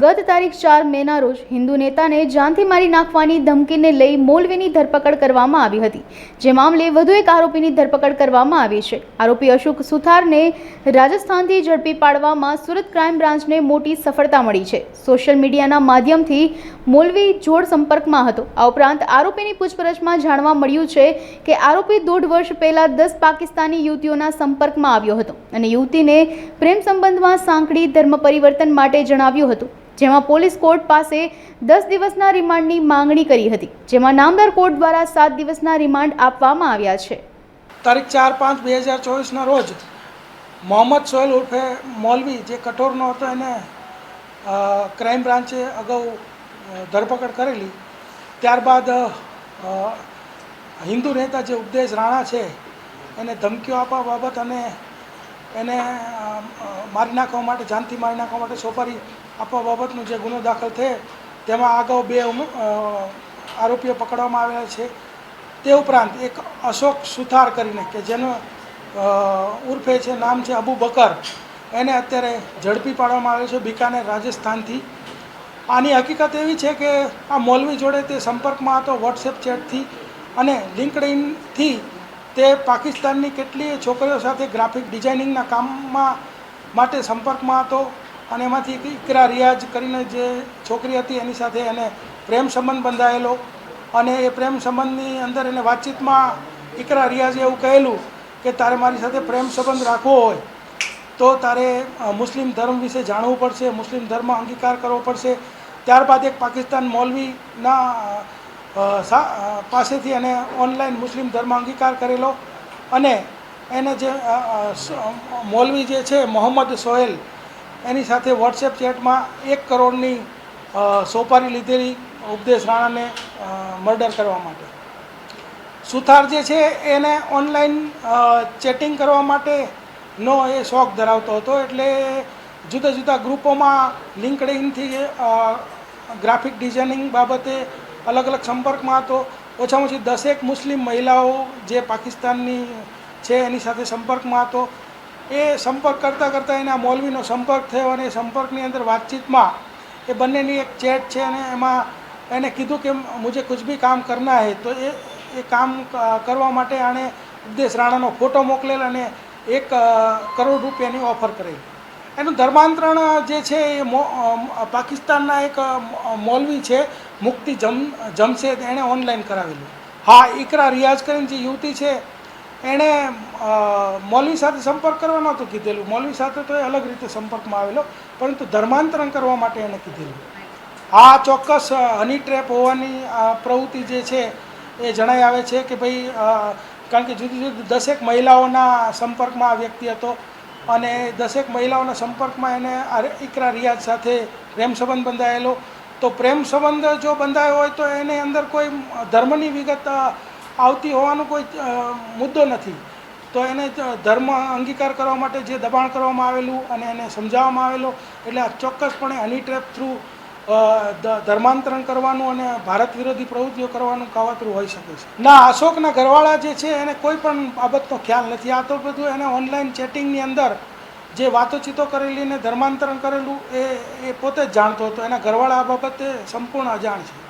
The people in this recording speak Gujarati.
ગત તારીખ ચાર મેના રોજ હિન્દુ નેતાને જાનથી મારી નાખવાની ધમકીને લઈ મોલવીની ધરપકડ કરવામાં આવી હતી. જે મામલે વધુ એક આરોપીની ધરપકડ કરવામાં આવી છે. આરોપી અશોક સુથારને રાજસ્થાનથી ઝડપી પાડવામાં સુરત ક્રાઇમ બ્રાન્ચને મોટી સફળતા મળી છે. સોશિયલ મીડિયાના માધ્યમથી મોલવી જોડ સંપર્કમાં હતો. આ ઉપરાંત આરોપીની પૂછપરછમાં જાણવા મળ્યું છે કે આરોપી દોઢ વર્ષ પહેલાં દસ પાકિસ્તાની યુવતીઓના સંપર્કમાં આવ્યો હતો અને યુવતીને પ્રેમ સંબંધમાં સાંકળી ધર્મ પરિવર્તન માટે જણાવ્યું હતું. જેમાં પોલીસ કોર્ટ પાસે દસ દિવસના રિમાન્ડની માંગણી કરી હતી, જેમાં નામદાર કોર્ટ દ્વારા સાત દિવસના રિમાન્ડ આપવામાં આવ્યા છે. તારીખ ચાર પાંચ બે હજાર ચોવીસના રોજ મોહમ્મદ સોહેલ ઉર્ફે મૌલવી જે કઠોરનો હતો, એને ક્રાઇમ બ્રાન્ચે અગાઉ ધરપકડ કરેલી. ત્યારબાદ હિન્દુ નેતા જે ઉપદેશ રાણા છે, એને ધમકીઓ આપવા બાબત અને એને મારી નાખવા માટે, જાનથી મારી નાખવા માટે સોપારી આપવા બાબતનો જે ગુનો દાખલ થયો, તેમાં અગાઉ બે આરોપીઓ પકડવામાં આવેલા છે. તે ઉપરાંત એક અશોક સુથાર કરીને, કે જેનો ઉર્ફે છે, નામ છે અબુ બકર, એને અત્યારે ઝડપી પાડવામાં આવ્યો છે બિકાનેર, રાજસ્થાનથી. આની હકીકત એવી છે કે આ મૌલવી જોડે તે સંપર્કમાં હતો વોટ્સએપ ચેટથી, અને લિંકડઇનથી તે પાકિસ્તાનની કેટલીય છોકરીઓ સાથે ગ્રાફિક ડિઝાઇનિંગના કામમાં માટે સંપર્કમાં હતો અને એમાંથી ઇકરા રિયાઝ કરીને જે છોકરી હતી એની સાથે એને પ્રેમ સંબંધ બંધાયેલો અને એ પ્રેમ સંબંધની અંદર એને વાતચીતમાં ઇકરા રિયાઝે એવું કહેલું કે તારે મારી સાથે પ્રેમ સંબંધ રાખવો હોય તો તારે મુસ્લિમ ધર્મ વિશે જાણવું પડશે, મુસ્લિમ ધર્મ અંગીકાર કરવો પડશે. ત્યારબાદ એક પાકિસ્તાન મૌલવીના પાસેથી એને ઓનલાઈન મુસ્લિમ ધર્મ અંગીકાર કરેલો અને એને જે મૌલવી જે છે, મોહમ્મદ સોહેલ, એની સાથે વોટ્સએપ ચેટમાં એક કરોડની સોપારી લીધેલી ઉપદેશ રાણાને મર્ડર કરવા માટે. સુથાર જે છે, એને ઓનલાઈન ચેટિંગ કરવા માટેનો એ શોખ ધરાવતો હતો, એટલે જુદા જુદા ગ્રુપોમાં લિંકડઇનથી ગ્રાફિક ડિઝાઇનિંગ બાબતે અલગ અલગ સંપર્કમાં હતો. ઓછામાં ઓછી દસેક મુસ્લિમ મહિલાઓ જે પાકિસ્તાનની છે એની સાથે સંપર્કમાં હતો. એ સંપર્ક કરતાં કરતાં એના મૌલવીનો સંપર્ક થયો અને એ સંપર્કની અંદર વાતચીતમાં એ બંનેની એક ચેટ છે અને એમાં એને કીધું કે મુજે કુછ બી કામ કરના હે. તો એ એ કામ કરવા માટે આણે ઉપદેશ રાણાનો ફોટો મોકલેલ અને એક કરોડ રૂપિયાની ઓફર કરેલી. એનું ધર્માંતરણ જે છે એ પાકિસ્તાનના એક મૌલવી છે, મુક્તિ જમ, જમશેદ, એણે ઓનલાઈન કરાવેલું. હા ઇકરા રિયાઝ કરીને જે યુવતી છે, એણે મૌલવી સાથે સંપર્ક કરવા નહોતું કીધેલું. મૌલવી સાથે તો એ અલગ રીતે સંપર્કમાં આવેલો, પરંતુ ધર્માંતરણ કરવા માટે એણે કીધેલું. આ ચોક્કસ હની ટ્રેપ હોવાની પ્રવૃત્તિ જે છે, એ જણાઈ આવે છે કે ભાઈ કારણ કે જુદી જુદી દસેક મહિલાઓના સંપર્કમાં આ વ્યક્તિ હતો. અને દસેક મહિલાઓના સંપર્કમાં એને ઇકરા રિયાઝ સાથે પ્રેમ સંબંધ બંધાયેલો. તો પ્રેમ સંબંધ જો બંધાયો હોય તો એની અંદર કોઈ ધર્મની વિગત આવતી હોવાનો કોઈ મુદ્દો નથી. તો એને ધર્મ અંગીકાર કરવા માટે જે દબાણ કરવામાં આવેલું અને એને સમજાવવામાં આવેલો, એટલે આ ચોક્કસપણે હની ટ્રેપ થ્રુ ધર્માંતરણ કરવાનું અને ભારત વિરોધી પ્રવૃત્તિઓ કરવાનું કાવતરું હોઈ શકે છે. ના, અશોકના ઘરવાળા જે છે, એને કોઈ પણ બાબતનો ખ્યાલ નથી. આ તો બધું એને ઓનલાઈન ચેટિંગની અંદર જે વાતોચીતો કરેલી ને ધર્માંતરણ કરેલું એ એ પોતે જ જાણતો હતો. એના ઘરવાળા આ બાબતે સંપૂર્ણ અજાણ છે.